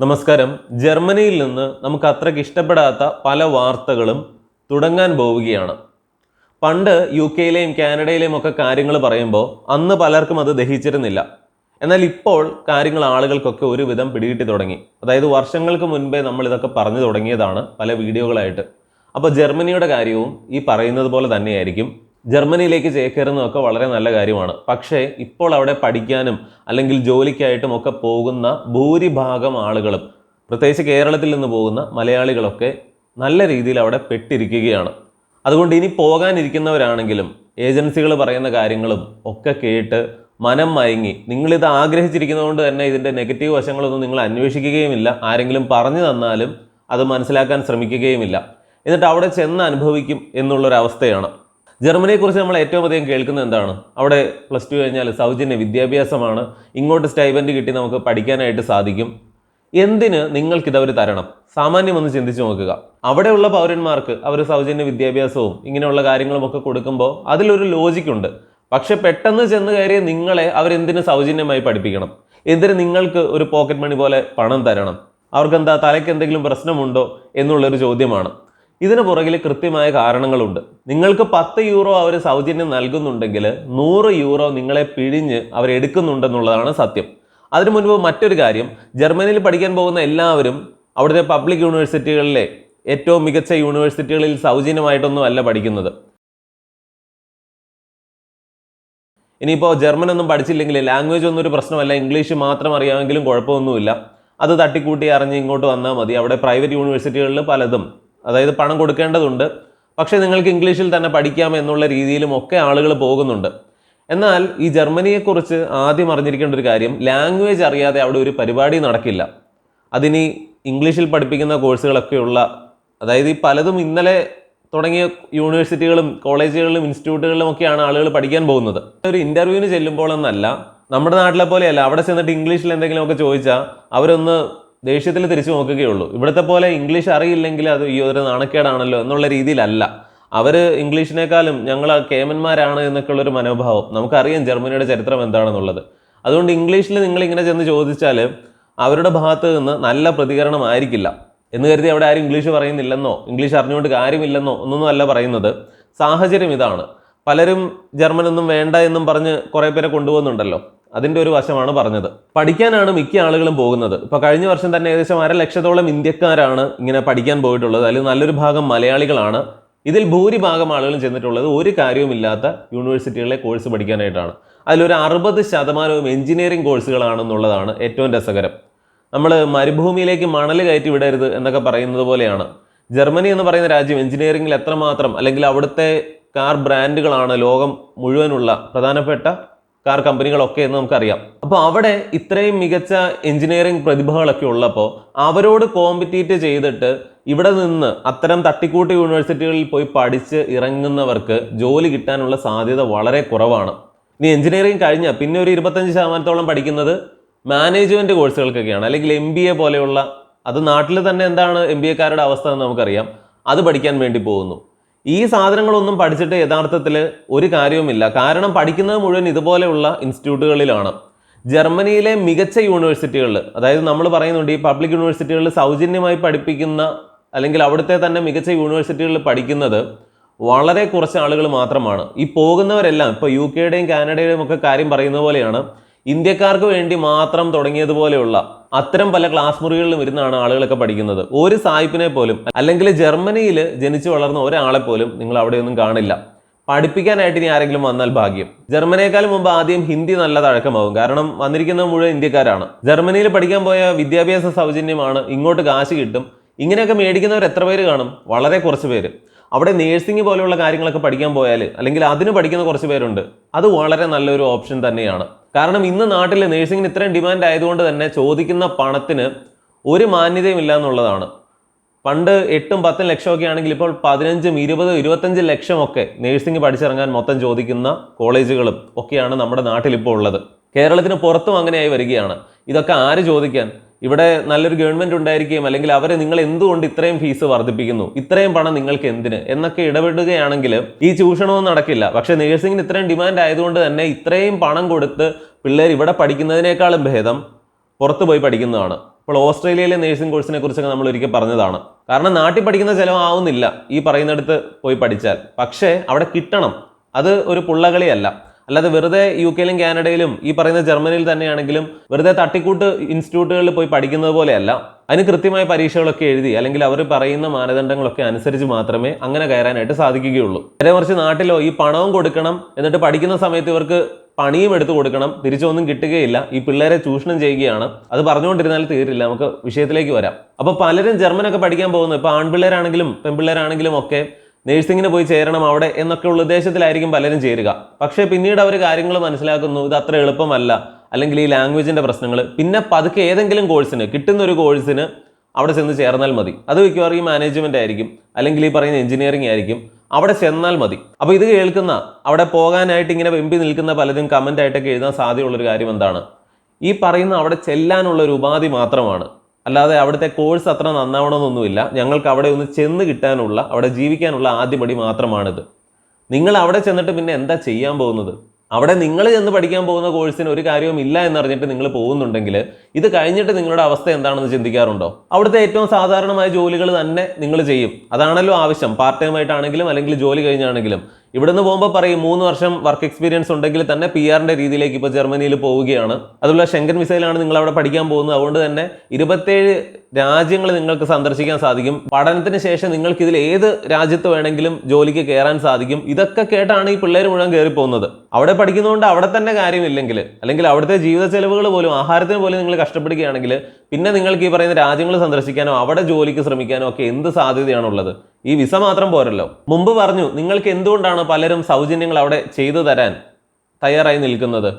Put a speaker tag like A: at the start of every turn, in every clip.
A: നമസ്കാരം. ജർമ്മനിയിൽ നിന്ന് നമുക്ക് അത്രയ്ക്ക് ഇഷ്ടപ്പെടാത്ത പല വാർത്തകളും തുടങ്ങാൻ പോവുകയാണ്. പണ്ട് യു കെയിലെയും കാനഡയിലെയും ഒക്കെ കാര്യങ്ങൾ പറയുമ്പോൾ അന്ന് പലർക്കും അത് ദഹിച്ചിരുന്നില്ല. എന്നാൽ ഇപ്പോൾ കാര്യങ്ങൾ ആളുകൾക്കൊക്കെ ഒരുവിധം പിടികിട്ടി തുടങ്ങി. അതായത് വർഷങ്ങൾക്ക് മുൻപേ നമ്മൾ ഇതൊക്കെ പറഞ്ഞു തുടങ്ങിയതാണ് പല വീഡിയോകളായിട്ട്. അപ്പോൾ ജർമ്മനിയുടെ കാര്യവും ഈ പറയുന്നത് പോലെ തന്നെയായിരിക്കും. ജർമ്മനിയിലേക്ക് ചേക്കേറുന്നതൊക്കെ വളരെ നല്ല കാര്യമാണ്. പക്ഷേ ഇപ്പോൾ അവിടെ പഠിക്കാനും അല്ലെങ്കിൽ ജോലിക്കായിട്ടും ഒക്കെ പോകുന്ന ഭൂരിഭാഗം ആളുകളും പ്രത്യേകിച്ച് കേരളത്തിൽ നിന്ന് പോകുന്ന മലയാളികളൊക്കെ നല്ല രീതിയിൽ അവിടെ പെട്ടിരിക്കുകയാണ്. അതുകൊണ്ട് ഇനി പോകാനിരിക്കുന്നവരാണെങ്കിലും ഏജൻസികൾ പറയുന്ന കാര്യങ്ങളും ഒക്കെ കേട്ട് മനം മയങ്ങി നിങ്ങളിത് ആഗ്രഹിച്ചിരിക്കുന്നതുകൊണ്ട് തന്നെ ഇതിന്റെ നെഗറ്റീവ് വശങ്ങളൊന്നും നിങ്ങൾ അന്വേഷിക്കുകയുമില്ല. ആരെങ്കിലും പറഞ്ഞു തന്നാലും അത് മനസ്സിലാക്കാൻ ശ്രമിക്കുകയുമില്ല. എന്നിട്ട് അവിടെ ചെന്ന് അനുഭവിക്കും എന്നുള്ളൊരവസ്ഥയാണ്. ജർമ്മനിയെക്കുറിച്ച് നമ്മൾ ഏറ്റവും അധികം കേൾക്കുന്നത് എന്താണ്? അവിടെ പ്ലസ് ടു കഴിഞ്ഞാൽ സൗജന്യ വിദ്യാഭ്യാസമാണ്. ഇങ്ങോട്ട് സ്റ്റൈബൻഡ് കിട്ടി നമുക്ക് പഠിക്കാനായിട്ട് സാധിക്കും. എന്തിന് നിങ്ങൾക്കിതവർ തരണം? സാമാന്യം ഒന്ന് ചിന്തിച്ചു നോക്കുക. അവിടെയുള്ള പൗരന്മാർക്ക് അവർ സൗജന്യ വിദ്യാഭ്യാസവും ഇങ്ങനെയുള്ള കാര്യങ്ങളുമൊക്കെ കൊടുക്കുമ്പോൾ അതിലൊരു ലോജിക്കുണ്ട് പക്ഷെ പെട്ടെന്ന് ചെന്ന് കയറിയ നിങ്ങളെ അവരെന്തിന് സൗജന്യമായി പഠിപ്പിക്കണം? എന്തിന് നിങ്ങൾക്ക് ഒരു പോക്കറ്റ് മണി പോലെ പണം തരണം? അവർക്കെന്താ തലയ്ക്ക് എന്തെങ്കിലും പ്രശ്നമുണ്ടോ എന്നുള്ളൊരു ചോദ്യമാണ്. ഇതിന് പുറകിൽ കൃത്യമായ കാരണങ്ങളുണ്ട്. നിങ്ങൾക്ക് പത്ത് യൂറോ അവർ സൗജന്യം നൽകുന്നുണ്ടെങ്കിൽ നൂറ് യൂറോ നിങ്ങളെ പിഴിഞ്ഞ് അവരെടുക്കുന്നുണ്ടെന്നുള്ളതാണ് സത്യം. അതിനു മുൻപ് മറ്റൊരു കാര്യം ജർമ്മനിയിൽ പഠിക്കാൻ പോകുന്ന എല്ലാവരും അവിടുത്തെ പബ്ലിക് യൂണിവേഴ്സിറ്റികളിലെ ഏറ്റവും മികച്ച യൂണിവേഴ്സിറ്റികളിൽ സൗജന്യമായിട്ടൊന്നും അല്ല പഠിക്കുന്നത്. ഇനിയിപ്പോൾ ജർമ്മൻ ഒന്നും പഠിച്ചില്ലെങ്കിൽ ലാംഗ്വേജ് ഒന്നും ഒരു പ്രശ്നമല്ല ഇംഗ്ലീഷ് മാത്രം അറിയാമെങ്കിലും കുഴപ്പമൊന്നുമില്ല. അത് തട്ടിക്കൂട്ടി അറിഞ്ഞ് ഇങ്ങോട്ട് വന്നാൽ മതി. അവിടെ പ്രൈവറ്റ് യൂണിവേഴ്സിറ്റികളിൽ പലതും. അതായത് പണം കൊടുക്കേണ്ടതുണ്ട്. പക്ഷേ നിങ്ങൾക്ക് ഇംഗ്ലീഷിൽ തന്നെ പഠിക്കാം എന്നുള്ള രീതിയിലും ഒക്കെ ആളുകൾ പോകുന്നുണ്ട്. എന്നാൽ ഈ ജർമ്മനിയെക്കുറിച്ച് ആദ്യം അറിഞ്ഞിരിക്കേണ്ട ഒരു കാര്യം ലാംഗ്വേജ് അറിയാതെ അവിടെ ഒരു പരിപാടി നടക്കില്ല. അതിനി ഇംഗ്ലീഷിൽ പഠിപ്പിക്കുന്ന കോഴ്സുകളൊക്കെയുള്ള അതായത് ഈ പലതും ഇന്നലെ തുടങ്ങിയ യൂണിവേഴ്സിറ്റികളും കോളേജുകളിലും ഇൻസ്റ്റിറ്റ്യൂട്ടുകളിലും ഒക്കെയാണ് ആളുകൾ പഠിക്കാൻ പോകുന്നത്. ഒരു ഇന്റർവ്യൂവിന് ചെല്ലുമ്പോൾ എന്നല്ല നമ്മുടെ നാട്ടിലെ പോലെയല്ല അവിടെ ചെന്നിട്ട് ഇംഗ്ലീഷിൽ എന്തെങ്കിലുമൊക്കെ ചോദിച്ചാൽ അവരൊന്ന് ദേഷ്യത്തിൽ തിരിച്ചു നോക്കുകയുള്ളൂ. ഇവിടുത്തെ പോലെ ഇംഗ്ലീഷ് അറിയില്ലെങ്കിൽ അത് ഈ ഒരു നാണക്കേടാണല്ലോ എന്നുള്ള രീതിയിലല്ല. അവർ ഇംഗ്ലീഷിനേക്കാളും ഞങ്ങൾ കേമന്മാരാണ് എന്നൊക്കെയുള്ളൊരു മനോഭാവം. നമുക്കറിയാം ജർമ്മനിയുടെ ചരിത്രം എന്താണെന്നുള്ളത്. അതുകൊണ്ട് ഇംഗ്ലീഷിൽ നിങ്ങൾ ഇങ്ങനെ ചെന്ന് ചോദിച്ചാൽ അവരുടെ ഭാഗത്ത് നിന്ന് നല്ല പ്രതികരണമായിരിക്കില്ല എന്ന് കരുതി അവിടെ ആരും ഇംഗ്ലീഷ് പറയുന്നില്ലെന്നോ ഇംഗ്ലീഷ് അറിഞ്ഞുകൊണ്ട് കാര്യമില്ലെന്നോ ഒന്നൊന്നും അല്ല പറയുന്നത്. സാഹചര്യം ഇതാണ്. പലരും ജർമ്മനൊന്നും വേണ്ട എന്നും പറഞ്ഞ് കുറേ പേരെ കൊണ്ടുപോകുന്നുണ്ടല്ലോ. അതിന്റെ ഒരു വശമാണ് പറഞ്ഞത്. പഠിക്കാനാണ് മിക്ക ആളുകളും പോകുന്നത്. ഇപ്പോൾ കഴിഞ്ഞ വർഷം തന്നെ ഏകദേശം അര ലക്ഷത്തോളം ഇന്ത്യക്കാരാണ് ഇങ്ങനെ പഠിക്കാൻ പോയിട്ടുള്ളത്. അതിൽ നല്ലൊരു ഭാഗം മലയാളികളാണ്. ഇതിൽ ഭൂരിഭാഗം ആളുകളും ചെന്നിട്ടുള്ളത് ഒരു കാര്യവുമില്ലാത്ത യൂണിവേഴ്സിറ്റികളിലെ കോഴ്സ് പഠിക്കാനായിട്ടാണ്. അതിലൊരു അറുപത് ശതമാനവും എഞ്ചിനീയറിംഗ് കോഴ്സുകളാണെന്നുള്ളതാണ് ഏറ്റവും രസകരം. നമ്മൾ മരുഭൂമിയിലേക്ക് മണൽ കയറ്റി വിടരുത് എന്നൊക്കെ പറയുന്നത് പോലെയാണ്. ജർമ്മനി എന്ന് പറയുന്ന രാജ്യം എഞ്ചിനീയറിംഗിൽ എത്രമാത്രം അല്ലെങ്കിൽ അവിടുത്തെ കാർ ബ്രാൻഡുകളാണ് ലോകം മുഴുവനുള്ള പ്രധാനപ്പെട്ട കാർ കമ്പനികളൊക്കെ എന്ന് നമുക്കറിയാം. അപ്പോൾ അവിടെ ഇത്രയും മികച്ച എഞ്ചിനീയറിംഗ് പ്രതിഭകളൊക്കെ ഉള്ളപ്പോൾ അവരോട് കോമ്പറ്റീറ്റ് ചെയ്തിട്ട് ഇവിടെ നിന്ന് അത്തരം തട്ടിക്കൂട്ട് യൂണിവേഴ്സിറ്റികളിൽ പോയി പഠിച്ച് ഇറങ്ങുന്നവർക്ക് ജോലി കിട്ടാനുള്ള സാധ്യത വളരെ കുറവാണ്. ഇനി എഞ്ചിനീയറിംഗ് കഴിഞ്ഞാൽ പിന്നെ ഒരു ഇരുപത്തഞ്ച് ശതമാനത്തോളം പഠിക്കുന്നത് മാനേജ്മെന്റ് കോഴ്സുകൾക്കൊക്കെയാണ്. അല്ലെങ്കിൽ എം ബി എ പോലെയുള്ള അത് നാട്ടിൽ തന്നെ എന്താണ് എം ബി എക്കാരുടെ അവസ്ഥ എന്ന് നമുക്കറിയാം. അത് പഠിക്കാൻ വേണ്ടി പോകുന്നു. ഈ സാധനങ്ങളൊന്നും പഠിച്ചിട്ട് യഥാർത്ഥത്തിൽ ഒരു കാര്യവുമില്ല. കാരണം പഠിക്കുന്നത് മുഴുവൻ ഇതുപോലെയുള്ള ഇൻസ്റ്റിറ്റ്യൂട്ടുകളിലാണ്. ജർമ്മനിയിലെ മികച്ച യൂണിവേഴ്സിറ്റികളിൽ അതായത് നമ്മൾ പറയുന്നുണ്ട് ഈ പബ്ലിക് യൂണിവേഴ്സിറ്റികളിൽ സൗജന്യമായി പഠിപ്പിക്കുന്ന അല്ലെങ്കിൽ അവിടുത്തെ തന്നെ മികച്ച യൂണിവേഴ്സിറ്റികളിൽ പഠിക്കുന്നത് വളരെ കുറച്ച് ആളുകൾ മാത്രമാണ്. ഈ പോകുന്നവരെല്ലാം ഇപ്പോൾ യു കെയുടെയും കാനഡയുടെയും ഒക്കെ കാര്യം പറയുന്ന പോലെയാണ്. ഇന്ത്യക്കാർക്ക് വേണ്ടി മാത്രം തുടങ്ങിയതുപോലെയുള്ള അത്തരം പല ക്ലാസ് മുറികളിലും ഇരുന്നാണ് ആളുകളൊക്കെ പഠിക്കുന്നത്. ഒരു സായിപ്പിനെ പോലും അല്ലെങ്കിൽ ജർമ്മനിയിൽ ജനിച്ചു വളർന്ന ഒരാളെ പോലും നിങ്ങൾ അവിടെയൊന്നും കാണില്ല. പഠിപ്പിക്കാനായിട്ട് ഇനി ആരെങ്കിലും വന്നാൽ ഭാഗ്യം. ജർമ്മനിയേക്കാളും മുമ്പ് ആദ്യം ഹിന്ദി നല്ല തഴക്കമാവും കാരണം വന്നിരിക്കുന്ന മുഴുവൻ ഇന്ത്യക്കാരാണ്. ജർമ്മനിയിൽ പഠിക്കാൻ പോയ വിദ്യാഭ്യാസ സൗജന്യമാണ് ഇങ്ങോട്ട് കാശ് കിട്ടും. ഇങ്ങനെയൊക്കെ മേടിക്കുന്നവർ എത്ര പേര് കാണും? വളരെ കുറച്ച് പേര്. അവിടെ നേഴ്സിംഗ് പോലെയുള്ള കാര്യങ്ങളൊക്കെ പഠിക്കാൻ പോയാൽ അല്ലെങ്കിൽ അതിന് പഠിക്കുന്ന കുറച്ച് പേരുണ്ട്. അത് വളരെ നല്ലൊരു ഓപ്ഷൻ തന്നെയാണ്. കാരണം ഇന്ന് നാട്ടിൽ നേഴ്സിങ്ങിന് ഇത്രയും ഡിമാൻഡ് ആയതുകൊണ്ട് തന്നെ ചോദിക്കുന്ന പണത്തിന് ഒരു മാന്യതയും ഇല്ല എന്നുള്ളതാണ്. പണ്ട് എട്ടും പത്തും ലക്ഷമൊക്കെ ആണെങ്കിൽ ഇപ്പോൾ പതിനഞ്ചും ഇരുപതും ഇരുപത്തഞ്ച് ലക്ഷമൊക്കെ നേഴ്സിംഗ് പഠിച്ചിറങ്ങാൻ മൊത്തം ചോദിക്കുന്ന കോളേജുകളും ഒക്കെയാണ് നമ്മുടെ നാട്ടിൽ ഇപ്പോൾ ഉള്ളത്. കേരളത്തിന് പുറത്തും അങ്ങനെയായി വരികയാണ്. ഇതൊക്കെ ആര് ചോദിക്കാൻ? ഇവിടെ നല്ലൊരു ഗവൺമെന്റ് ഉണ്ടായിരിക്കുകയും അല്ലെങ്കിൽ അവരെ നിങ്ങൾ എന്തുകൊണ്ട് ഇത്രയും ഫീസ് വർദ്ധിപ്പിക്കുന്നു? ഇത്രയും പണം നിങ്ങൾക്ക് എന്തിന്? എന്നൊക്കെ ഇടപെടുകയാണെങ്കിൽ ഈ ചൂഷണവും നടക്കില്ല. പക്ഷേ നേഴ്സിംഗിന് ഇത്രയും ഡിമാൻഡ് ആയതുകൊണ്ട് തന്നെ ഇത്രയും പണം കൊടുത്ത് പിള്ളേർ ഇവിടെ പഠിക്കുന്നതിനേക്കാളും ഭേദം പുറത്ത് പോയി പഠിക്കുന്നതാണ്. ഇപ്പോൾ ഓസ്ട്രേലിയയിലെ നേഴ്സിംഗ് കോഴ്സിനെ കുറിച്ചൊക്കെ നമ്മൾ ഒരിക്കൽ പറഞ്ഞതാണ്. കാരണം നാട്ടിൽ പഠിക്കുന്ന ചിലവാവുന്നില്ല ഈ പറയുന്നിടത്ത് പോയി പഠിച്ചാൽ. പക്ഷേ അവിടെ കിട്ടണം. അത് ഒരു പുള്ളകളിയല്ല. അല്ലാതെ വെറുതെ യു കെയിലും കാനഡയിലും ഈ പറയുന്ന ജർമ്മനിയിൽ തന്നെയാണെങ്കിലും വെറുതെ തട്ടിക്കൂട്ട് ഇൻസ്റ്റിറ്റ്യൂട്ടുകളിൽ പോയി പഠിക്കുന്നത് പോലെയല്ല. അതിന് കൃത്യമായ പരീക്ഷകളൊക്കെ എഴുതി അല്ലെങ്കിൽ അവർ പറയുന്ന മാനദണ്ഡങ്ങളൊക്കെ അനുസരിച്ച് മാത്രമേ അങ്ങനെ കയറാനായിട്ട് സാധിക്കുകയുള്ളൂ. നേരെ മറിച്ച് നാട്ടിലോ ഈ പണവും കൊടുക്കണം എന്നിട്ട് പഠിക്കുന്ന സമയത്ത് ഇവർക്ക് പണിയും എടുത്തു കൊടുക്കണം തിരിച്ചൊന്നും കിട്ടുകയില്ല. ഈ പിള്ളേരെ ചൂഷണം ചെയ്യുകയാണ്. അത് പറഞ്ഞുകൊണ്ടിരുന്നാൽ തീരില്ല. നമുക്ക് വിഷയത്തിലേക്ക് വരാം. അപ്പോൾ പലരും ജർമ്മനൊക്കെ പഠിക്കാൻ പോകുന്നു. ഇപ്പോൾ ആൺപിള്ളേരാണെങ്കിലും പെൺപിള്ളേരാണെങ്കിലും ഒക്കെ നേഴ്സിങ്ങിന് പോയി ചേരണം അവിടെ എന്നൊക്കെയുള്ള ഉദ്ദേശത്തിലായിരിക്കും പലരും ചേരുക. പക്ഷേ പിന്നീട് അവർ കാര്യങ്ങൾ മനസ്സിലാക്കുന്നു ഇത് അത്ര എളുപ്പമല്ല അല്ലെങ്കിൽ ഈ ലാംഗ്വേജിന്റെ പ്രശ്നങ്ങൾ പിന്നെ പതുക്കെ ഏതെങ്കിലും കോഴ്സിന് കിട്ടുന്ന ഒരു കോഴ്സിന് അവിടെ ചെന്ന് ചേർന്നാൽ മതി. അത് മിക്കവാറും ഈ മാനേജ്മെന്റ് ആയിരിക്കും അല്ലെങ്കിൽ ഈ പറയുന്ന എഞ്ചിനീയറിംഗ് ആയിരിക്കും അവിടെ ചെന്നാൽ മതി. അപ്പോൾ ഇത് കേൾക്കുന്ന അവിടെ പോകാനായിട്ട് ഇങ്ങനെ വെമ്പി നിൽക്കുന്ന പലരും കമന്റ് ആയിട്ടൊക്കെ എഴുതാൻ സാധ്യതയുള്ളൊരു കാര്യം എന്താണ്? ഈ പറയുന്ന അവിടെ ചെല്ലാനുള്ള ഒരു ഉപാധി മാത്രമാണ്. അല്ലാതെ അവിടുത്തെ കോഴ്സ് അത്ര നന്നാവണമെന്നൊന്നുമില്ല. ഞങ്ങൾക്ക് അവിടെ ഒന്ന് ചെന്ന് കിട്ടാനുള്ള അവിടെ ജീവിക്കാനുള്ള ആദ്യപടി മാത്രമാണിത്. നിങ്ങൾ അവിടെ ചെന്നിട്ട് പിന്നെ എന്താ ചെയ്യാൻ പോകുന്നത്? അവിടെ നിങ്ങൾ ചെന്ന് പഠിക്കാൻ പോകുന്ന കോഴ്സിന് ഒരു കാര്യവും ഇല്ല എന്നറിഞ്ഞിട്ട് നിങ്ങൾ പോകുന്നുണ്ടെങ്കിൽ ഇത് കഴിഞ്ഞിട്ട് നിങ്ങളുടെ അവസ്ഥ എന്താണെന്ന് ചിന്തിക്കാറുണ്ടോ? അവിടുത്തെ ഏറ്റവും സാധാരണമായ ജോലികൾ തന്നെ നിങ്ങൾ ചെയ്യും. അതാണല്ലോ ആവശ്യം. പാർട്ട് ടൈം ആയിട്ടാണെങ്കിലും അല്ലെങ്കിൽ ജോലി കഴിഞ്ഞാണെങ്കിലും. ഇവിടുന്ന് പോകുമ്പോൾ പറയും മൂന്ന് വർഷം വർക്ക് എക്സ്പീരിയൻസ് ഉണ്ടെങ്കിൽ തന്നെ പി ആറിന്റെ രീതിയിലേക്ക് ഇപ്പോൾ ജർമ്മനിയിൽ പോവുകയാണ്. അതുപോലെ ഷെങ്കൻ വിസയിലാണ് നിങ്ങൾ അവിടെ പഠിക്കാൻ പോകുന്നത്. അതുകൊണ്ട് തന്നെ ഇരുപത്തേഴ് രാജ്യങ്ങൾ നിങ്ങൾക്ക് സന്ദർശിക്കാൻ സാധിക്കും. പഠനത്തിന് ശേഷം നിങ്ങൾക്ക് ഇതിൽ ഏത് രാജ്യത്ത് വേണമെങ്കിലും ജോലിക്ക് കയറാൻ സാധിക്കും. ഇതൊക്കെ കേട്ടാണ് ഈ പിള്ളേർ മുഴുവൻ കയറി പോകുന്നത് അവിടെ പഠിക്കുന്നതുകൊണ്ട് അവിടെ തന്നെ കാര്യമില്ലെങ്കിൽ അല്ലെങ്കിൽ അവിടുത്തെ ജീവിത ചെലവുകൾ പോലും ആഹാരത്തിന് പോലും നിങ്ങൾ കഷ്ടപ്പെടുകയാണെങ്കിൽ പിന്നെ നിങ്ങൾക്ക് ഈ പറയുന്ന രാജ്യങ്ങൾ സന്ദർശിക്കാനോ അവിടെ ജോലിക്ക് ശ്രമിക്കാനോ ഒക്കെ എന്ത് സാധ്യതയാണുള്ളത്? ഈ വിസ മാത്രം പോരല്ലോ. മുമ്പ് പറഞ്ഞു നിങ്ങൾക്ക് എന്തുകൊണ്ടാണ് പലരും സൗജന്യങ്ങൾ അവിടെ ചെയ്തു തരാൻ തയ്യാറായി നിൽക്കുന്നത്?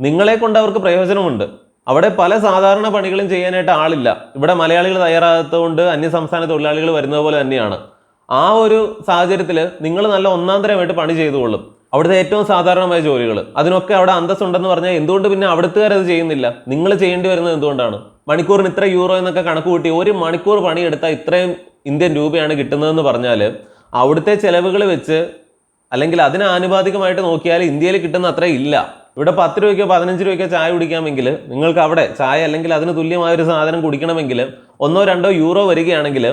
A: നിങ്ങളെ കൊണ്ട് അവർക്ക് പ്രയോജനമുണ്ട്. അവിടെ പല സാധാരണ പണികളും ചെയ്യാനായിട്ട് ആളില്ല. ഇവിടെ മലയാളികൾ തയ്യാറാകാത്തതുകൊണ്ട് അന്യസംസ്ഥാന തൊഴിലാളികൾ വരുന്നത് പോലെ തന്നെയാണ്. ആ ഒരു സാഹചര്യത്തിൽ നിങ്ങൾ നല്ല ഒന്നാന്തരമായിട്ട് പണി ചെയ്തുകൊള്ളും. അവിടുത്തെ ഏറ്റവും സാധാരണമായ ജോലികൾ. അതിനൊക്കെ അവിടെ അന്തസ്സുണ്ടെന്ന് പറഞ്ഞാൽ എന്തുകൊണ്ട് പിന്നെ അവിടുത്തുകാരത് ചെയ്യുന്നില്ല? നിങ്ങൾ ചെയ്യേണ്ടി വരുന്നത് എന്തുകൊണ്ടാണ്? മണിക്കൂറിന് ഇത്ര യൂറോ എന്നൊക്കെ കണക്ക് കൂട്ടി ഒരു മണിക്കൂർ പണിയെടുത്താൽ ഇത്രയും ഇന്ത്യൻ രൂപയാണ് കിട്ടുന്നതെന്ന് പറഞ്ഞാൽ അവിടുത്തെ ചെലവുകൾ വെച്ച് അല്ലെങ്കിൽ അതിന് ആനുപാതികമായിട്ട് നോക്കിയാൽ ഇന്ത്യയിൽ കിട്ടുന്ന അത്ര ഇല്ല. ഇവിടെ പത്ത് രൂപയ്ക്കോ പതിനഞ്ച് രൂപയ്ക്കോ ചായ കുടിക്കാമെങ്കിൽ നിങ്ങൾക്ക് അവിടെ ചായ അല്ലെങ്കിൽ അതിന് തുല്യമായ ഒരു സാധനം കുടിക്കണമെങ്കിൽ ഒന്നോ രണ്ടോ യൂറോ വരികയാണെങ്കിൽ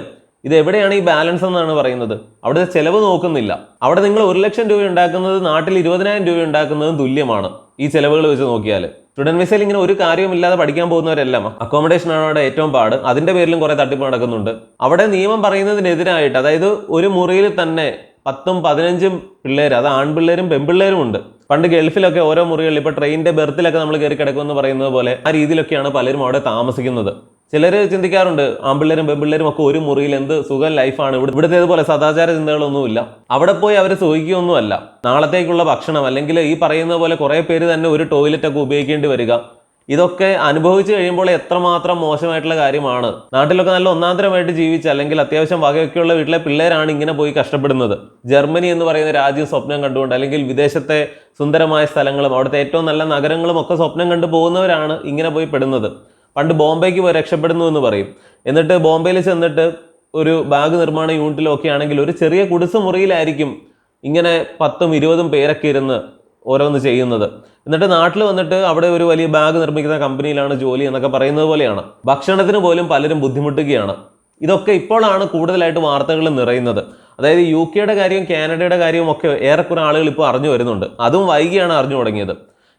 A: ഇത് എവിടെയാണ് ഈ ബാലൻസ് എന്നാണ് പറയുന്നത്? അവിടെ ചിലവ് നോക്കുന്നില്ല. അവിടെ നിങ്ങൾ ഒരു ലക്ഷം രൂപ ഉണ്ടാക്കുന്നത് നാട്ടിൽ ഇരുപതിനായിരം രൂപ ഉണ്ടാക്കുന്നതും തുല്യമാണ് ഈ ചിലവുകൾ വെച്ച് നോക്കിയാൽ. സ്റ്റുഡന്റ് വിസയിൽ ഇങ്ങനെ ഒരു കാര്യവുമില്ലാതെ പഠിക്കാൻ പോകുന്നവരെല്ലാം അക്കോമഡേഷൻ ആണ് അവിടെ ഏറ്റവും പാട്. അതിന്റെ പേരിലും കുറെ തട്ടിപ്പ് നടക്കുന്നുണ്ട്. അവിടെ നിയമം പറയുന്നതിനെതിരായിട്ട് അതായത് ഒരു മുറിയിൽ തന്നെ പത്തും പതിനഞ്ചും പിള്ളേർ അത് ആൺപിള്ളേരും പെൺപിള്ളേരും ഉണ്ട്. പണ്ട് ഗൾഫിലൊക്കെ ഓരോ മുറികളിൽ ഇപ്പോൾ ട്രെയിനിന്റെ ബെർത്തിലൊക്കെ നമ്മൾ കയറി കിടക്കുമെന്ന് പറയുന്നത് പോലെ ആ രീതിയിലൊക്കെയാണ് പലരും അവിടെ താമസിക്കുന്നത്. ചിലർ ചിന്തിക്കാറുണ്ട് ആൺപിള്ളേരും പെൺപിള്ളേരും ഒക്കെ ഒരു മുറിയിൽ എന്ത് സുഖം ലൈഫാണ്. ഇവിടെ ഇവിടുത്തേതുപോലെ സദാചാര ചിന്തകളൊന്നുമില്ല. അവിടെ പോയി അവർ സുഖിക്കുകയൊന്നുമല്ല നാളത്തേക്കുള്ള ഭക്ഷണം അല്ലെങ്കിൽ ഈ പറയുന്ന പോലെ കുറേ പേര് തന്നെ ഒരു ടോയ്ലറ്റ് ഒക്കെ ഉപയോഗിക്കേണ്ടി വരിക. ഇതൊക്കെ അനുഭവിച്ചു കഴിയുമ്പോൾ എത്രമാത്രം മോശമായിട്ടുള്ള കാര്യമാണ്. നാട്ടിലൊക്കെ നല്ല ഒന്നാന്തരമായിട്ട് ജീവിച്ച് അല്ലെങ്കിൽ അത്യാവശ്യം വകയൊക്കെയുള്ള വീട്ടിലെ പിള്ളേരാണ് ഇങ്ങനെ പോയി കഷ്ടപ്പെടുന്നത്. ജർമ്മനി എന്ന് പറയുന്ന രാജ്യം സ്വപ്നം കണ്ടുകൊണ്ട് അല്ലെങ്കിൽ വിദേശത്തെ സുന്ദരമായ സ്ഥലങ്ങളും അവിടുത്തെ ഏറ്റവും നല്ല നഗരങ്ങളും ഒക്കെ സ്വപ്നം കണ്ടു പോകുന്നവരാണ് ഇങ്ങനെ പോയി പെടുന്നത്. പണ്ട് ബോംബെക്ക് പോയി രക്ഷപ്പെടുന്നു എന്ന് പറയും. എന്നിട്ട് ബോംബെയിൽ ചെന്നിട്ട് ഒരു ബാഗ് നിർമ്മാണ യൂണിറ്റിലൊക്കെ ആണെങ്കിൽ ഒരു ചെറിയ കുടിസ് മുറിയിലായിരിക്കും ഇങ്ങനെ പത്തും ഇരുപതും പേരൊക്കെ ഇരുന്ന് ഓരോന്ന് ചെയ്യുന്നത്. എന്നിട്ട് നാട്ടിൽ വന്നിട്ട് അവിടെ ഒരു വലിയ ബാഗ് നിർമ്മിക്കുന്ന കമ്പനിയിലാണ് ജോലി എന്നൊക്കെ പറയുന്നത് പോലെയാണ്. ഭക്ഷണത്തിന് പോലും പലരും ബുദ്ധിമുട്ടുകയാണ്. ഇതൊക്കെ ഇപ്പോഴാണ് കൂടുതലായിട്ട് വാർത്തകൾ നിറയുന്നത്. അതായത് യു കെയുടെ കാര്യവും കാനഡയുടെ കാര്യവും ഒക്കെ ഏറെക്കുറെ ആളുകൾ ഇപ്പോൾ അറിഞ്ഞു വരുന്നുണ്ട്. അതും വൈകിയാണ് അറിഞ്ഞു തുടങ്ങിയത്.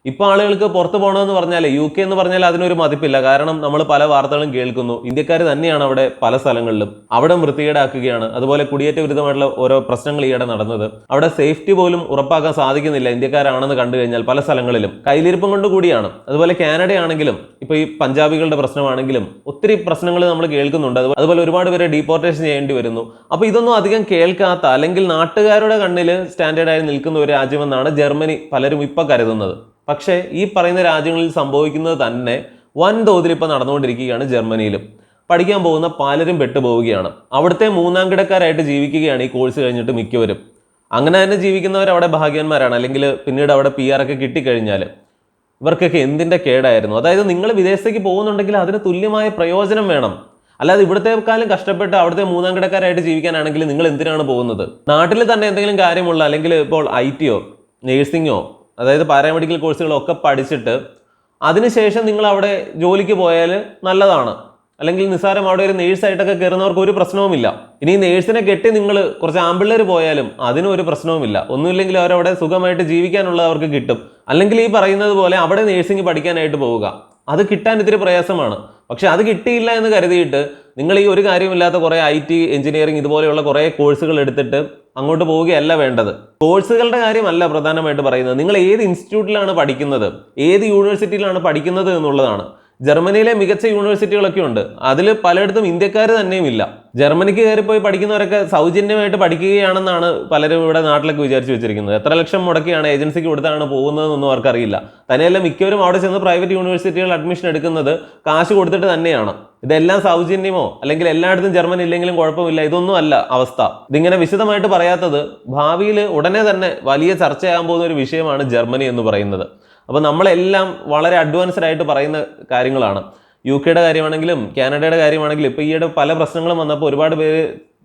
A: ഇപ്പോൾ ആളുകൾക്ക് പുറത്ത് പോകണമെന്ന് പറഞ്ഞാൽ യു കെ എന്ന് പറഞ്ഞാൽ അതിനൊരു മതിപ്പില്ല. കാരണം നമ്മൾ പല വാർത്തകളും കേൾക്കുന്നു. ഇന്ത്യക്കാർ തന്നെയാണ് അവിടെ പല സ്ഥലങ്ങളിലും. അവിടെ വൃത്തികേടാക്കുകയാണ്. അതുപോലെ കുടിയേറ്റ വിരുദ്ധമായിട്ടുള്ള ഓരോ പ്രശ്നങ്ങൾ ഈയിടെ നടന്നത്. അവിടെ സേഫ്റ്റി പോലും ഉറപ്പാക്കാൻ സാധിക്കുന്നില്ല ഇന്ത്യക്കാരാണെന്ന് കണ്ടു കഴിഞ്ഞാൽ പല സ്ഥലങ്ങളിലും. കയ്യിലിരിപ്പം കൊണ്ട് കൂടിയാണ്. അതുപോലെ കാനഡയാണെങ്കിലും ഇപ്പോൾ ഈ പഞ്ചാബികളുടെ പ്രശ്നമാണെങ്കിലും ഒത്തിരി പ്രശ്നങ്ങൾ നമ്മൾ കേൾക്കുന്നുണ്ട്. അതുപോലെ ഒരുപാട് പേരെ ഡീപ്പോർട്ടേഷൻ ചെയ്യേണ്ടി വരുന്നു. അപ്പോൾ ഇതൊന്നും അധികം കേൾക്കാത്ത അല്ലെങ്കിൽ നാട്ടുകാരുടെ കണ്ണിൽ സ്റ്റാൻഡേർഡായി നിൽക്കുന്ന ഒരു രാജ്യമെന്നാണ് ജർമ്മനി പലരും ഇപ്പോൾ കരുതുന്നത്. പക്ഷേ ഈ പറയുന്ന രാജ്യങ്ങളിൽ സംഭവിക്കുന്നത് തന്നെ വൻതോതിൽ ഇപ്പോൾ നടന്നുകൊണ്ടിരിക്കുകയാണ് ജർമ്മനിയിലും. പഠിക്കാൻ പോകുന്ന പലരും പെട്ടുപോവുകയാണ്. അവിടുത്തെ മൂന്നാം കിടക്കാരായിട്ട് ജീവിക്കുകയാണ് ഈ കോഴ്സ് കഴിഞ്ഞിട്ട് മിക്കവരും. അങ്ങനെ തന്നെ ജീവിക്കുന്നവർ അവിടെ ഭാഗ്യവാന്മാരാണ് അല്ലെങ്കിൽ പിന്നീട് അവിടെ പി ആർ ഒക്കെ കിട്ടിക്കഴിഞ്ഞാൽ ഇവർക്കൊക്കെ എന്തിന്റെ കേടായിരുന്നു? അതായത് നിങ്ങൾ വിദേശത്തേക്ക് പോകുന്നുണ്ടെങ്കിൽ അതിന് തുല്യമായ പ്രയോജനം വേണം. അല്ലാതെ ഇവിടുത്തെ കാലം കഷ്ടപ്പെട്ട് അവിടുത്തെ മൂന്നാം കിടക്കാരായിട്ട് ജീവിക്കാനാണെങ്കിൽ നിങ്ങൾ എന്തിനാണ് പോകുന്നത്? നാട്ടിൽ തന്നെ എന്തെങ്കിലും കാര്യമുള്ള അല്ലെങ്കിൽ ഇപ്പോൾ ഐ ടിയോ നേഴ്സിങ്ങോ അതായത് പാരാമെഡിക്കൽ കോഴ്സുകളൊക്കെ പഠിച്ചിട്ട് അതിനുശേഷം നിങ്ങൾ അവിടെ ജോലിക്ക് പോയാൽ നല്ലതാണ്. അല്ലെങ്കിൽ നിസ്സാരം അവിടെ ഒരു നേഴ്സായിട്ടൊക്കെ കയറുന്നവർക്ക് ഒരു പ്രശ്നവുമില്ല. ഇനി നേഴ്സിനെ കെട്ടി നിങ്ങൾ കുറച്ച് ആമ്പിള്ളേർ പോയാലും അതിനും ഒരു പ്രശ്നവുമില്ല. ഒന്നുമില്ലെങ്കിൽ അവരവിടെ സുഖമായിട്ട് ജീവിക്കാനുള്ളത് അവർക്ക് കിട്ടും. അല്ലെങ്കിൽ ഈ പറയുന്നത് പോലെ അവിടെ നേഴ്സിംഗ് പഠിക്കാനായിട്ട് പോവുക. അത് കിട്ടാൻ ഇത്തിരി പ്രയാസമാണ്. പക്ഷെ അത് കിട്ടിയില്ല എന്ന് കരുതിയിട്ട് നിങ്ങൾ ഈ ഒരു കാര്യമില്ലാത്ത കുറേ ഐ ടി എഞ്ചിനീയറിംഗ് ഇതുപോലെയുള്ള കുറേ കോഴ്സുകൾ എടുത്തിട്ട് അങ്ങോട്ട് പോവുകയല്ല വേണ്ടത്. കോഴ്സുകളുടെ കാര്യമല്ല പ്രധാനമായിട്ട് പറയുന്നത്. നിങ്ങൾ ഏത് ഇൻസ്റ്റിറ്റ്യൂട്ടിലാണ് പഠിക്കുന്നത്? ഏത് യൂണിവേഴ്സിറ്റിയിലാണ് പഠിക്കുന്നത് എന്നുള്ളതാണ്. ജർമ്മനിയിലെ മികച്ച യൂണിവേഴ്സിറ്റികളൊക്കെ ഉണ്ട്. അതിൽ പലയിടത്തും ഇന്ത്യക്കാർ തന്നെയും ഇല്ല. ജർമ്മനിക്ക് കയറി പോയി പഠിക്കുന്നവരൊക്കെ സൗജന്യമായിട്ട് പഠിക്കുകയാണെന്നാണ് പലരും ഇവിടെ നാട്ടിലൊക്കെ വിചാരിച്ചു വെച്ചിരിക്കുന്നത്. എത്ര ലക്ഷം മുടക്കിയാണ് ഏജൻസിക്ക് കൊടുത്താണ് പോകുന്നതെന്നൊന്നും അവർക്കറിയില്ല. തന്നെയല്ല മിക്കവരും അവിടെ ചെന്ന് പ്രൈവറ്റ് യൂണിവേഴ്സിറ്റികൾ അഡ്മിഷൻ എടുക്കുന്നത് കാശ് കൊടുത്തിട്ട് തന്നെയാണ്. ഇതെല്ലാം സൗജന്യമോ അല്ലെങ്കിൽ എല്ലായിടത്തും ജർമ്മനി ഇല്ലെങ്കിലും കുഴപ്പമില്ല. ഇതൊന്നും അല്ല അവസ്ഥ. ഇതിങ്ങനെ വിശദമായിട്ട് പറയാത്തത് ഭാവിയിൽ ഉടനെ തന്നെ വലിയ ചർച്ചയാകാൻ പോകുന്ന ഒരു വിഷയമാണ് ജർമ്മനി എന്ന് പറയുന്നത്. അപ്പോൾ നമ്മളെല്ലാം വളരെ അഡ്വാൻസ്ഡ് ആയിട്ട് പറയുന്ന കാര്യങ്ങളാണ്. യു കെയുടെ കാര്യമാണെങ്കിലും കാനഡയുടെ കാര്യമാണെങ്കിലും ഇപ്പോൾ ഈയിടെ പല പ്രശ്നങ്ങളും വന്നപ്പോൾ ഒരുപാട് പേര്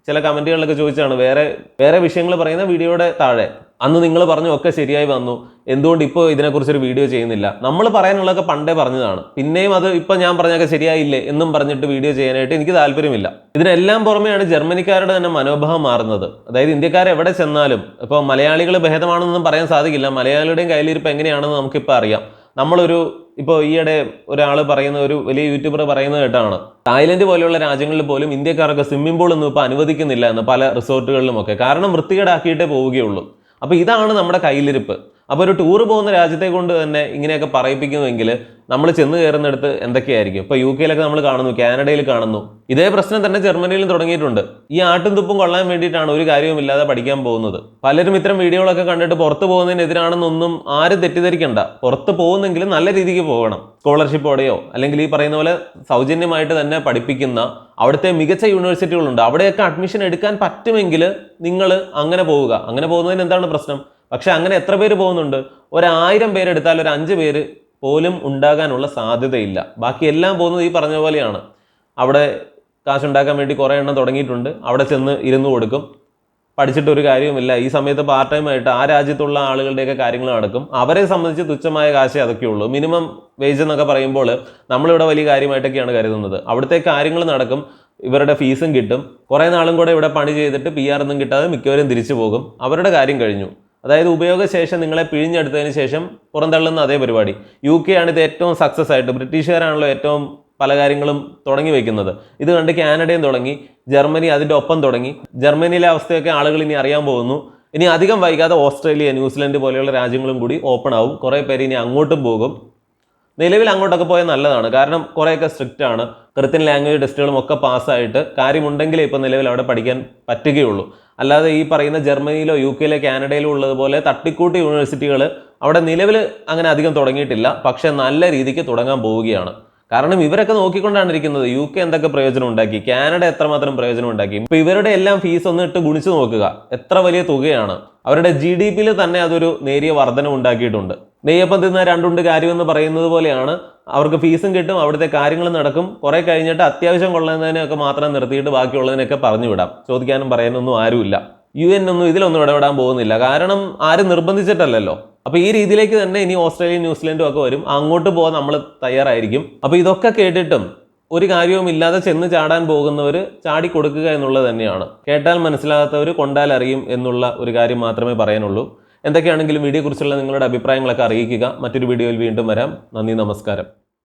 A: ചില കമന്റുകളിലൊക്കെ ചോദിച്ചാണ് വേറെ വേറെ വിഷയങ്ങൾ പറയുന്ന വീഡിയോയുടെ താഴെ അന്ന് നിങ്ങൾ പറഞ്ഞു ഒക്കെ ശരിയായി വന്നു എന്തുകൊണ്ട് ഇപ്പോൾ ഇതിനെക്കുറിച്ചൊരു വീഡിയോ ചെയ്യുന്നില്ല? നമ്മൾ പറയാനുള്ളതൊക്കെ പണ്ടേ പറഞ്ഞതാണ് പിന്നെയും അത് ഇപ്പോൾ ഞാൻ പറഞ്ഞൊക്കെ ശരിയായില്ലേ എന്നും പറഞ്ഞിട്ട് വീഡിയോ ചെയ്യാനായിട്ട് എനിക്ക് താല്പര്യമില്ല. ഇതിനെല്ലാം പുറമെയാണ് ജർമ്മനിക്കാരുടെ തന്നെ മനോഭാവം മാറുന്നത്. അതായത് ഇന്ത്യക്കാർ എവിടെ ചെന്നാലും ഇപ്പോൾ മലയാളികൾ ഭേദമാണെന്നൊന്നും പറയാൻ സാധിക്കില്ല മലയാളിയുടെയും കയ്യിലിരിപ്പ് എങ്ങനെയാണെന്ന് നമുക്കിപ്പോൾ അറിയാം. നമ്മളൊരു ഇപ്പോൾ ഈയിടെ ഒരാൾ പറയുന്ന ഒരു വലിയ യൂട്യൂബർ പറയുന്നത് കേട്ടാണ്. തായ്ലൻഡ് പോലെയുള്ള രാജ്യങ്ങളിൽ പോലും ഇന്ത്യക്കാരൊക്കെ സ്വിമ്മിംഗ് പൂൾ ഒന്നും ഇപ്പോൾ അനുവദിക്കുന്നില്ല എന്ന് പല റിസോർട്ടുകളിലുമൊക്കെ. കാരണം വൃത്തികേടാക്കിയിട്ടേ പോവുകയുള്ളൂ. അപ്പോൾ ഇതാണ് നമ്മുടെ കയ്യിലിരിപ്പ്. അപ്പോൾ ഒരു ടൂർ പോകുന്ന രാജ്യത്തെ കൊണ്ട് തന്നെ ഇങ്ങനെയൊക്കെ പറയിപ്പിക്കുന്നുവെങ്കിൽ നമ്മൾ ചെന്ന് കയറുന്നിടത്ത് എന്തൊക്കെയായിരിക്കും? ഇപ്പോൾ യു കെയിലൊക്കെ നമ്മൾ കാണുന്നു കാനഡയിൽ കാണുന്നു. ഇതേ പ്രശ്നം തന്നെ ജർമ്മനിയിലും തുടങ്ങിയിട്ടുണ്ട്. ഈ ആട്ടും തുപ്പും കൊള്ളാൻ വേണ്ടിയിട്ടാണ് ഒരു കാര്യവുമില്ലാതെ പഠിക്കാൻ പോകുന്നത്. പലരും ഇത്തരം വീഡിയോകളൊക്കെ കണ്ടിട്ട് പുറത്ത് പോകുന്നതിനെതിരാണെന്നൊന്നും ആരും തെറ്റിദ്ധരിക്കണ്ട. പുറത്ത് പോകുന്നെങ്കിലും നല്ല രീതിക്ക് പോകണം. സ്കോളർഷിപ്പോടെയോ അല്ലെങ്കിൽ ഈ പറയുന്ന പോലെ സൗജന്യമായിട്ട് തന്നെ പഠിപ്പിക്കുന്ന അവിടുത്തെ മികച്ച യൂണിവേഴ്സിറ്റികളുണ്ട് അവിടെയൊക്കെ അഡ്മിഷൻ എടുക്കാൻ പറ്റുമെങ്കിൽ നിങ്ങൾ അങ്ങനെ പോവുക. അങ്ങനെ പോകുന്നതിന് എന്താണ് പ്രശ്നം? പക്ഷെ അങ്ങനെ എത്ര പേര് പോകുന്നുണ്ട്? ഒരായിരം പേരെടുത്താൽ ഒരു അഞ്ച് പേര് പോലും ഉണ്ടാകാനുള്ള സാധ്യതയില്ല. ബാക്കി എല്ലാം പോകുന്നത് ഈ പറഞ്ഞ പോലെയാണ്. അവിടെ കാശുണ്ടാക്കാൻ വേണ്ടി കുറേ എണ്ണം തുടങ്ങിയിട്ടുണ്ട്. അവിടെ ചെന്ന് ഇരുന്ന് കൊടുക്കും. പഠിച്ചിട്ടൊരു കാര്യവുമില്ല. ഈ സമയത്ത് പാർട്ട് ടൈം ആയിട്ട് ആ രാജ്യത്തുള്ള ആളുകളുടെയൊക്കെ കാര്യങ്ങൾ നടക്കും. അവരെ സംബന്ധിച്ച് തുച്ഛമായ കാശേ അതൊക്കെ ഉള്ളൂ മിനിമം വേജ് എന്നൊക്കെ പറയുമ്പോൾ നമ്മളിവിടെ വലിയ കാര്യമായിട്ടൊക്കെയാണ് കരുതുന്നത്. അവിടുത്തെ കാര്യങ്ങൾ നടക്കും. ഇവരുടെ ഫീസും കിട്ടും. കുറേ നാളും കൂടെ ഇവിടെ പണി ചെയ്തിട്ട് പി ആർ ഒന്നും കിട്ടാതെ മിക്കവരും തിരിച്ചു പോകും. അവരുടെ കാര്യം കഴിഞ്ഞു. അതായത് ഉപയോഗശേഷം നിങ്ങളെ പിഴിഞ്ഞെടുത്തതിന് ശേഷം പുറന്തള്ളുന്ന അതേ പരിപാടി. യു കെ ആണ് ഇത് ഏറ്റവും സക്സസ് ആയിട്ട് ബ്രിട്ടീഷുകാരാണല്ലോ ഏറ്റവും പല കാര്യങ്ങളും തുടങ്ങി വെക്കുന്നത്. ഇത് കണ്ട് കാനഡയും തുടങ്ങി ജർമ്മനി അതിന്റെ ഒപ്പം തുടങ്ങി. ജർമ്മനിയിലെ അവസ്ഥയൊക്കെ ആളുകൾ ഇനി അറിയാൻ പോകുന്നു. ഇനി അധികം വൈകാതെ ഓസ്ട്രേലിയ ന്യൂസിലൻഡ് പോലെയുള്ള രാജ്യങ്ങളും കൂടി ഓപ്പൺ ആവും. കുറേ പേര് ഇനി അങ്ങോട്ടും പോകും. നിലവിൽ അങ്ങോട്ടൊക്കെ പോയാൽ നല്ലതാണ്. കാരണം കുറേയൊക്കെ സ്ട്രിക്റ്റ് ആണ്. കൃത്യൻ ലാംഗ്വേജ് ടെസ്റ്റുകളും ഒക്കെ പാസ്സായിട്ട് കാര്യമുണ്ടെങ്കിലേ ഇപ്പോൾ നിലവിൽ അവിടെ പഠിക്കാൻ പറ്റുകയുള്ളൂ. അല്ലാതെ ഈ പറയുന്ന ജർമ്മനിയിലോ യു കെയിലോ കാനഡയിലോ ഉള്ളതുപോലെ തട്ടിക്കൂട്ടി യൂണിവേഴ്സിറ്റികൾ അവിടെ നിലവിൽ അങ്ങനെ അധികം തുടങ്ങിയിട്ടില്ല. പക്ഷേ നല്ല രീതിക്ക് തുടങ്ങാൻ പോവുകയാണ്. കാരണം ഇവരൊക്കെ നോക്കിക്കൊണ്ടാണ് ഇരിക്കുന്നത്. യു കെ എന്തൊക്കെ പ്രയോജനം ഉണ്ടാക്കി? കാനഡ എത്രമാത്രം പ്രയോജനം ഉണ്ടാക്കി? ഇപ്പൊ ഇവരുടെ എല്ലാം ഫീസ് ഒന്ന് ഇട്ട് ഗുണിച്ചു നോക്കുക. എത്ര വലിയ തുകയാണ്. അവരുടെ ജി ഡി പിയിൽ തന്നെ അതൊരു നേരിയ വർധന ഉണ്ടാക്കിയിട്ടുണ്ട്. നെയ്യപ്പം തിന്ന രണ്ടുണ്ട് കാര്യമെന്ന് പറയുന്നത് പോലെയാണ്. അവർക്ക് ഫീസും കിട്ടും അവിടുത്തെ കാര്യങ്ങൾ നടക്കും. കുറെ കഴിഞ്ഞിട്ട് അത്യാവശ്യം കൊള്ളുന്നതിനൊക്കെ മാത്രം നിർത്തിയിട്ട് ബാക്കിയുള്ളതിനൊക്കെ പറഞ്ഞു വിടാം. ചോദിക്കാനും പറയാനൊന്നും ആരുമില്ല. യു എൻ ഒന്നും ഇതിലൊന്നും ഇടപെടാൻ പോകുന്നില്ല. കാരണം ആരും നിർബന്ധിച്ചിട്ടല്ലല്ലോ. അപ്പോൾ ഈ രീതിയിലേക്ക് തന്നെ ഇനി ഓസ്ട്രേലിയ ന്യൂസിലൻഡും ഒക്കെ വരും. അങ്ങോട്ട് പോകാൻ നമ്മൾ തയ്യാറായിരിക്കും. അപ്പോൾ ഇതൊക്കെ കേട്ടിട്ടും ഒരു കാര്യവും ഇല്ലാതെ ചെന്ന് ചാടാൻ പോകുന്നവർ ചാടി കൊടുക്കുക എന്നുള്ളത് തന്നെയാണ്. കേട്ടാൽ മനസ്സിലാകാത്തവർ കൊണ്ടാൽ അറിയും എന്നുള്ള ഒരു കാര്യം മാത്രമേ പറയാനുള്ളൂ. എന്തൊക്കെയാണെങ്കിലും വീഡിയോയെക്കുറിച്ചുള്ള നിങ്ങളുടെ അഭിപ്രായങ്ങളൊക്കെ അറിയിക്കുക. മറ്റൊരു വീഡിയോയിൽ വീണ്ടും വരാം. നന്ദി നമസ്കാരം.